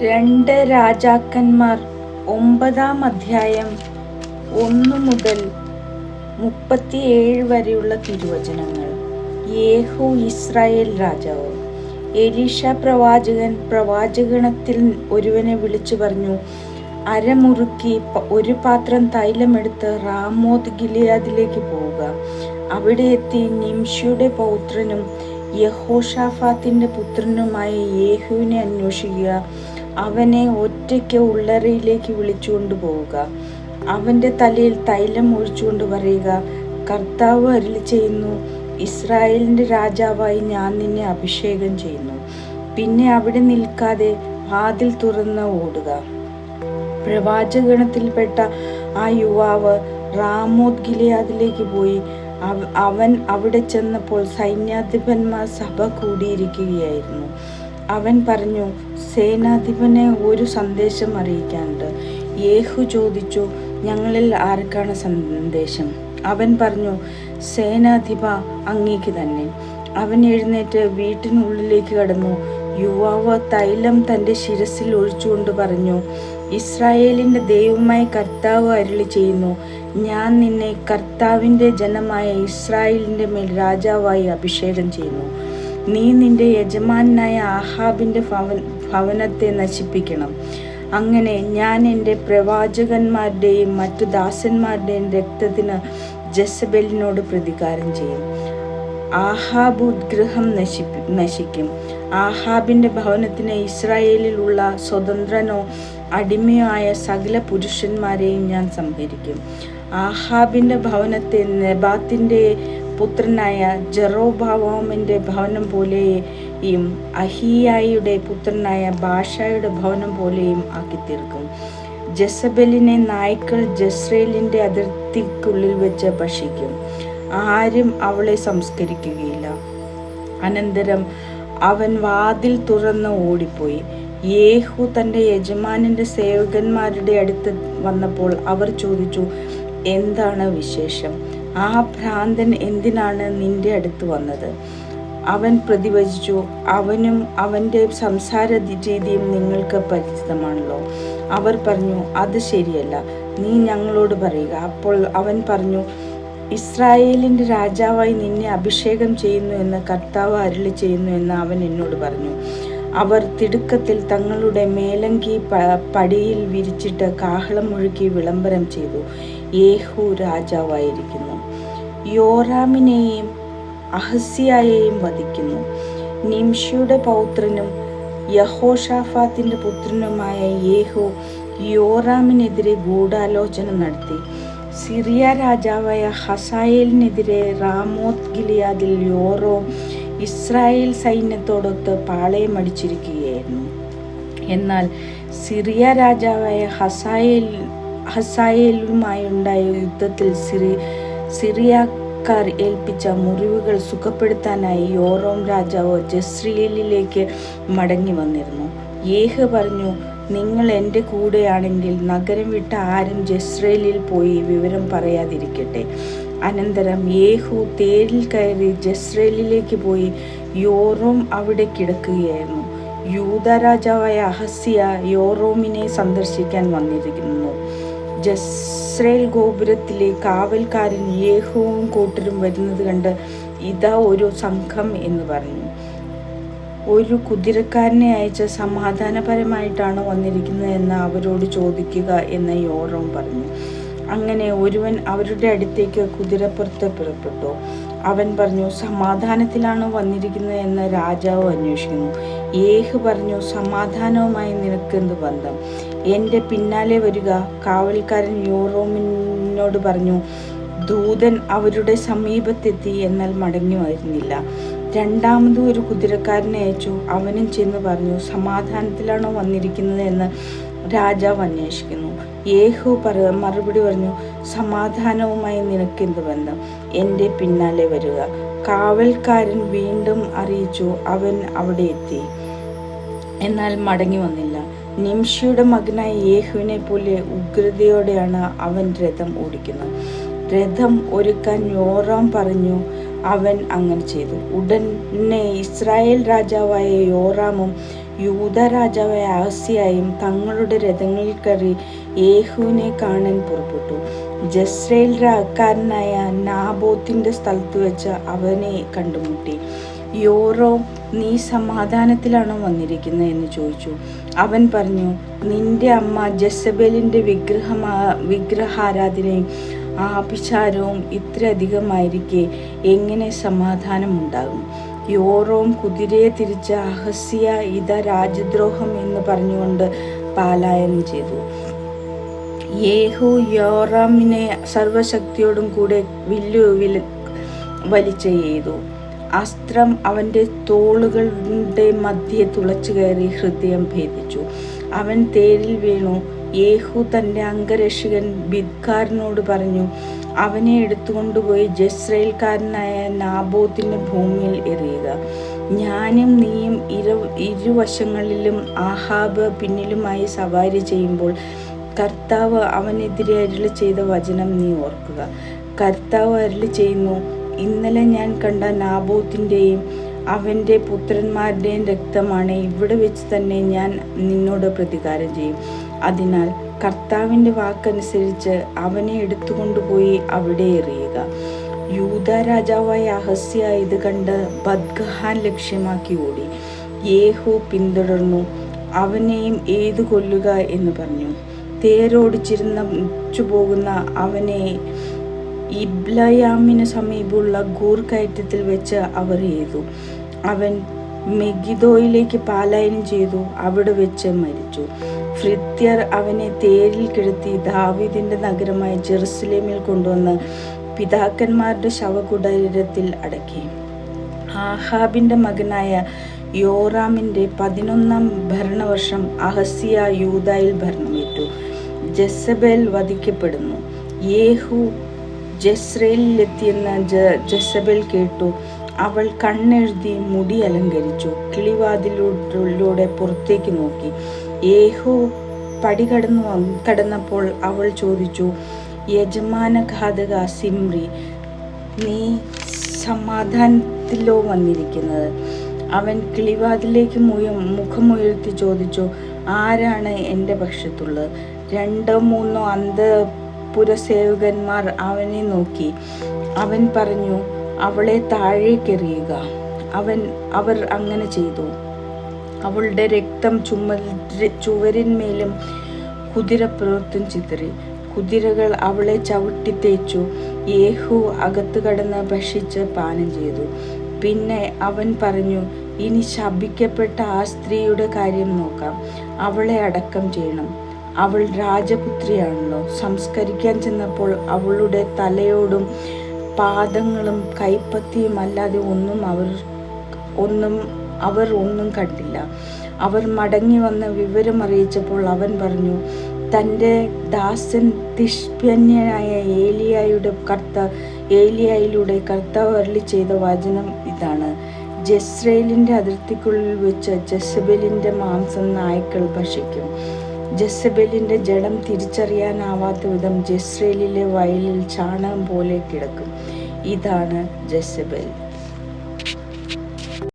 രണ്ട് രാജാക്കന്മാർ ഒമ്പതാം അധ്യായം ഒന്ന് മുതൽ മുപ്പത്തിയേഴ് വരെയുള്ള തിരുവചനങ്ങൾ. യേഹു ഇസ്രായേൽ രാജാവ്. എലീഷ പ്രവാചകൻ പ്രവാചകണത്തിൽ ഒരുവനെ വിളിച്ചു പറഞ്ഞു അരമുറുക്കി ഒരു പാത്രം തൈലമെടുത്ത് റാമോത് ഗിലിയാദിലേക്ക് പോവുക. അവിടെ എത്തി നിംഷിയുടെ പൗത്രനും യഹോഷാഫാത്തിന്റെ പുത്രനുമായ യേഹുവിനെ അന്വേഷിക്കുക. അവനെ ഒറ്റയ്ക്ക് ഉള്ളറയിലേക്ക് വിളിച്ചുകൊണ്ട് പോവുക. അവന്റെ തലയിൽ തൈലം ഒഴിച്ചുകൊണ്ട് പറയുക കർത്താവ് അരുളി ചെയ്യുന്നു ഇസ്രായേലിന്റെ രാജാവായി ഞാൻ നിന്നെ അഭിഷേകം ചെയ്യുന്നു. പിന്നെ അവിടെ നിൽക്കാതെ വാതിൽ തുറന്ന് ഓടുക. പ്രവാചകണത്തിൽപ്പെട്ട ആ യുവാവ് റാമോത് ഗിലിയാദിലേക്ക് പോയി. അവൻ അവിടെ ചെന്നപ്പോൾ സൈന്യാധിപന്മാർ സഭ കൂടിയിരിക്കുകയായിരുന്നു. അവൻ പറഞ്ഞു സേനാധിപനെ ഒരു സന്ദേശം അറിയിക്കാനുണ്ട്. യേഹു ചോദിച്ചു ഞങ്ങളിൽ ആർക്കാണ് സന്ദേശം? അവൻ പറഞ്ഞു സേനാധിപ അങ്ങേക്ക് തന്നെ. അവൻ എഴുന്നേറ്റ് വീട്ടിനുള്ളിലേക്ക് കടന്നു. യുവാവ് തൈലം തന്റെ ശിരസിൽ ഒഴിച്ചുകൊണ്ട് പറഞ്ഞു ഇസ്രായേലിന്റെ ദൈവമായ കർത്താവ് അരുളി ചെയ്യുന്നു. ഞാൻ നിന്നെ കർത്താവിന്റെ ജനമായ ഇസ്രായേലിന്റെ മേൽ രാജാവായി അഭിഷേകം ചെയ്യുന്നു. നീ നിന്റെ യജമാനായ ആഹാബിന്റെ ഭവൻ ഭവനത്തെ നശിപ്പിക്കണം. അങ്ങനെ ഞാൻ എന്റെ പ്രവാചകന്മാരുടെയും മറ്റു ദാസന്മാരുടെയും രക്തത്തിന് ജസബലിനോട് പ്രതികാരം ചെയ്യും. ആഹാബ് ഉദ്ഗ്രഹം നശിപ്പി നശിക്കും. ആഹാബിന്റെ ഭവനത്തിന് ഇസ്രായേലിലുള്ള സ്വതന്ത്രനോ അടിമയോ ആയ സകല പുരുഷന്മാരെയും ഞാൻ സംഹരിക്കും. ആഹാബിന്റെ ഭവനത്തെ നെബാത്തിന്റെ പുത്രനായ ജെറോബാവോമിന്റെ ഭവനം പോലെയും അഹിയായിയുടെ പുത്രനായ ഭാഷായുടെ ഭവനം പോലെയും ആക്കി തീർക്കും ജസബലിനെ നായ്ക്കൾ ജസ്രേലിന്റെ അതിർത്തിക്കുള്ളിൽ വെച്ച് ഭക്ഷിക്കും. ആരും അവളെ സംസ്കരിക്കുകയില്ല. അനന്തരം അവൻ വാതിൽ തുറന്ന് ഓടിപ്പോയി. യേഹു തന്റെ യജമാനന്റെ സേവകന്മാരുടെ അടുത്ത് വന്നപ്പോൾ അവർ ചോദിച്ചു എന്താണ് വിശേഷം? ആ ഭ്രാന്തൻ എന്തിനാണ് നിന്റെ അടുത്ത് വന്നത്? അവൻ പ്രതിവചിച്ചു അവനും അവന്റെ സംസാര രീതിയും നിങ്ങൾക്ക് പരിചിതമാണല്ലോ. അവർ പറഞ്ഞു അത് ശരിയല്ല. നീ ഞങ്ങളോട് പറയുക. അപ്പോൾ അവൻ പറഞ്ഞു ഇസ്രായേലിന്റെ രാജാവായി നിന്നെ അഭിഷേകം ചെയ്യുന്നു എന്ന് കർത്താവ് അരുളി ചെയ്യുന്നു എന്ന് അവൻ എന്നോട് പറഞ്ഞു. അവർ തിടുക്കത്തിൽ തങ്ങളുടെ മേലങ്കി പടിയിൽ വിരിച്ചിട്ട് കാഹളം മുഴുക്കി വിളംബരം ചെയ്തു. യേഹു രാജാവായിരിക്കുന്നു. യോറാമിനെയും അഹസ്യായെയും വധിക്കുന്നു. നിംഷിയുടെ പൗത്രനും യഹോഷാഫാത്തിന്റെ പുത്രനുമായ യേഹു യോറാമിനെതിരെ ഗൂഢാലോചന നടത്തി. സിറിയ രാജാവായ ഹസായേലിനെതിരെ റാമോത്ത് ഗിലിയാദിൽ യോറോം ഇസ്രായേൽ സൈന്യത്തോടൊത്ത് പാളയമടിച്ചിരിക്കുകയായിരുന്നു എന്നാൽ സിറിയ രാജാവായ ഹസായേൽ ഹസായേലുമായുണ്ടായ യുദ്ധത്തിൽ സിറി സിറിയക്കാർ ഏൽപ്പിച്ച മുറിവുകൾ സുഖപ്പെടുത്താനായി യോറോം രാജാവ് ജസ്രിയലിലേക്ക് മടങ്ങി വന്നിരുന്നു. യേഹ് പറഞ്ഞു നിങ്ങൾ എന്റെ കൂടെയാണെങ്കിൽ നഗരം വിട്ട ആരും ജസ്രേലിൽ പോയി വിവരം പറയാതിരിക്കട്ടെ അനന്തരം യേഹു തേരിൽ കയറി ജസ്രേലിലേക്ക് പോയി യോറോം അവിടെ കിടക്കുകയായിരുന്നു. യൂത രാജാവായ അഹസ്യ യോറോമിനെ സന്ദർശിക്കാൻ വന്നിരിക്കുന്നു ജസ്രേൽ ഗോപുരത്തിലെ കാവൽക്കാരൻ യേഹുവും കൂട്ടരും വരുന്നത് കണ്ട് ഇതാ ഒരു സംഘം എന്ന് പറഞ്ഞു. ഒരു കുതിരക്കാരനെ അയച്ച സമാധാനപരമായിട്ടാണ് വന്നിരിക്കുന്നത് എന്ന് അവരോട് ചോദിക്കുക എന്ന് യോറോം പറഞ്ഞു. അങ്ങനെ ഒരുവൻ അവരുടെ അടുത്തേക്ക് കുതിരപ്പുറത്ത് പുറപ്പെട്ടു. അവൻ പറഞ്ഞു സമാധാനത്തിലാണ് വന്നിരിക്കുന്നത് എന്ന് രാജാവ് അന്വേഷിക്കുന്നു. ഏഹ് പറഞ്ഞു സമാധാനവുമായി നിനക്കെന്ത് ബന്ധം? എന്റെ പിന്നാലെ വരിക. കാവൽക്കാരൻ യൂറോമിനോട് പറഞ്ഞു ദൂതൻ അവരുടെ സമീപത്തെത്തി എന്നാൽ മടങ്ങി വരുന്നില്ല. രണ്ടാമതും ഒരു കുതിരക്കാരനെ അയച്ചു. അവനും ചെന്ന് പറഞ്ഞു സമാധാനത്തിലാണോ വന്നിരിക്കുന്നത് എന്ന് രാജാവ് അന്വേഷിക്കുന്നു. യേഹു പറ മറുപടി പറഞ്ഞു സമാധാനവുമായി നിനക്കെന്ത് ബന്ധം? എന്റെ പിന്നാലെ വരിക കാവൽക്കാരൻ വീണ്ടും അറിയിച്ചു അവൻ അവിടെ എത്തി. എന്നാൽ മടങ്ങി വന്നില്ല. നിംഷിയുടെ മകനായ യേഹുവിനെ പോലെ ഉഗ്രതയോടെയാണ് അവൻ രഥം ഓടിക്കുന്നത്. രഥം ഒരുക്കാൻ യോറാം പറഞ്ഞു അവൻ അങ്ങനെ ചെയ്തു. ഉടനെ ഇസ്രായേൽ രാജാവായ യോറാമും യൂത രാജാവായ ആസിയായും തങ്ങളുടെ രഥങ്ങളിൽ കയറി യേഹുവിനെ കാണാൻ പുറപ്പെട്ടു. ജസ്രേൽക്കാരനായ നാബോത്തിന്റെ സ്ഥലത്ത് വെച്ച് അവനെ കണ്ടുമുട്ടി. യോറോ നീ സമാധാനത്തിലാണോ വന്നിരിക്കുന്നത്? എന്ന് ചോദിച്ചു. അവൻ പറഞ്ഞു നിന്റെ അമ്മ ജസബേലിന്റെ വിഗ്രഹമാ വിഗ്രഹാരാധനയും ആഭിചാരവും ഇത്രയധികമായിരിക്കെ എങ്ങനെ സമാധാനമുണ്ടാകും? യോറോം കുതിരയെ തിരിച്ച അഹസ്യ ഇത രാജദ്രോഹം എന്ന് പറഞ്ഞുകൊണ്ട് പാലായനം ചെയ്തു. യേഹു യോറാമിനെ സർവശക്തിയോടും കൂടെ വില്ലു വില വലിച്ച ചെയ്തു അസ്ത്രം അവന്റെ തോളുകളുടെ മധ്യെ തുളച്ചു കയറി ഹൃദയം ഭേദിച്ചു. അവൻ തേരിൽ വീണു. യേഹു തന്റെ അംഗരക്ഷകൻ ബിദ്കാരനോട് പറഞ്ഞു അവനെ എടുത്തുകൊണ്ടുപോയി ജസ്രയേൽക്കാരനായ നാബോത്തിന്റെ ഭൂമിയിൽ എറിയുക. ഞാനും നീയും ഇരു ഇരുവശങ്ങളിലും ആഹാബ് പിന്നിലുമായി സവാരി ചെയ്യുമ്പോൾ കർത്താവ് അവനെതിരെ അരുളി ചെയ്ത വചനം നീ ഓർക്കുക. കർത്താവ് അരുളി ചെയ്യുന്നു ഇന്നലെ ഞാൻ കണ്ട നാബൂത്തിന്റെയും അവന്റെ പുത്രന്മാരുടെയും രക്തമാണ് ഇവിടെ വെച്ച് തന്നെ ഞാൻ നിന്നോട് പ്രതികാരം ചെയ്യും. അതിനാൽ കർത്താവിന്റെ വാക്കനുസരിച്ച് അവനെ എടുത്തുകൊണ്ടുപോയി അവിടെ എറിയുക. യൂത രാജാവായ അഹസ്യ ഇത് കണ്ട് ബദ്ഗഹാൻ ലക്ഷ്യമാക്കി ഓടി. യേഹു പിന്തുടർന്നു അവനെയും ഏതു കൊല്ലുക? എന്ന് പറഞ്ഞു. തേരോടിച്ചിരുന്ന പോകുന്ന അവനെ ഇബ്ലയാമിന് സമീപമുള്ള ഗൂർ കയറ്റത്തിൽ വെച്ച് അവർ ചെയ്തു. അവൻ മെഗിദോയിലേക്ക് പാലായനം ചെയ്തു. അവിടെ വെച്ച് മരിച്ചു. ഫ്രിത്യർ അവനെ തേരിൽ കിടത്തി ദാവീദിന്റെ നഗരമായ ജെറുസലേമിൽ കൊണ്ടുവന്ന് പിതാക്കന്മാരുടെ ശവകുടരത്തിൽ അടക്കി. ആഹാബിന്റെ മകനായ യോറാമിന്റെ പതിനൊന്നാം ഭരണവർഷം അഹസിയ യൂതായിൽ ഭരണമേറ്റു. ജസബേൽ വധിക്കപ്പെടുന്നു. യേഹു ജസ്രേലിലെത്തിയെന്ന് ജ ജസബൽ കേട്ടു. അവൾ കണ്ണെഴുതി മുടി അലങ്കരിച്ചു. കിളിവാതിലൂടെ പുറത്തേക്ക് നോക്കി. ഏഹോ പടി കടന്നു കടന്നപ്പോൾ അവൾ ചോദിച്ചു യജമാന ഘാതക സിമ്രി നീ സമാധാനത്തിലോ വന്നിരിക്കുന്നത്? അവൻ കിളിവാതിലേക്ക് മുയ മുഖമുയർത്തി ചോദിച്ചു ആരാണ് എന്റെ പക്ഷത്തുള്ളത്? രണ്ടോ മൂന്നോ അന്തപുരസേവകന്മാർ അവനെ നോക്കി. അവൻ പറഞ്ഞു അവളെ താഴേക്കെറിയുക. അവൻ അവർ അങ്ങനെ ചെയ്തു. അവളുടെ രക്തം ചുമ ചുവരിന്മേലും കുതിരപ്പുറത്തും ചിതറി. കുതിരകൾ അവളെ ചവിട്ടി തേച്ചു. യേഹു അകത്ത് കടന്ന് ഭക്ഷിച്ച് പാനം ചെയ്തു. പിന്നെ അവൻ പറഞ്ഞു ഇനി ശപിക്കപ്പെട്ട ആ സ്ത്രീയുടെ കാര്യം നോക്കാം. അവളെ അടക്കം ചെയ്യണം. അവൾ രാജപുത്രിയാണല്ലോ. സംസ്കരിക്കാൻ ചെന്നപ്പോൾ അവളുടെ തലയോടും പാദങ്ങളും കൈപ്പത്തിയും അല്ലാതെ ഒന്നും അവർ ഒന്നും അവർ ഒന്നും കണ്ടില്ല. അവർ മടങ്ങി വന്ന വിവരം അറിയിച്ചപ്പോൾ അവൻ പറഞ്ഞു തന്റെ ദാസൻ തിഷ്പ്യന്യനായ ഏലിയായുടെ കർത്ത ഏലിയായിലൂടെ കർത്താവ് അരളി ചെയ്ത വചനം ഇതാണ്. ജസ്രേലിന്റെ അതിർത്തിക്കുള്ളിൽ വെച്ച് ജസബലിന്റെ മാംസം നായ്ക്കൾ ഭക്ഷിക്കും. ജസബലിന്റെ ജഡം തിരിച്ചറിയാനാവാത്ത വിധം ജസ്രേലിലെ വയലിൽ ചാണകം പോലെ കിടക്കും. ഇതാണ് ജസബൽ.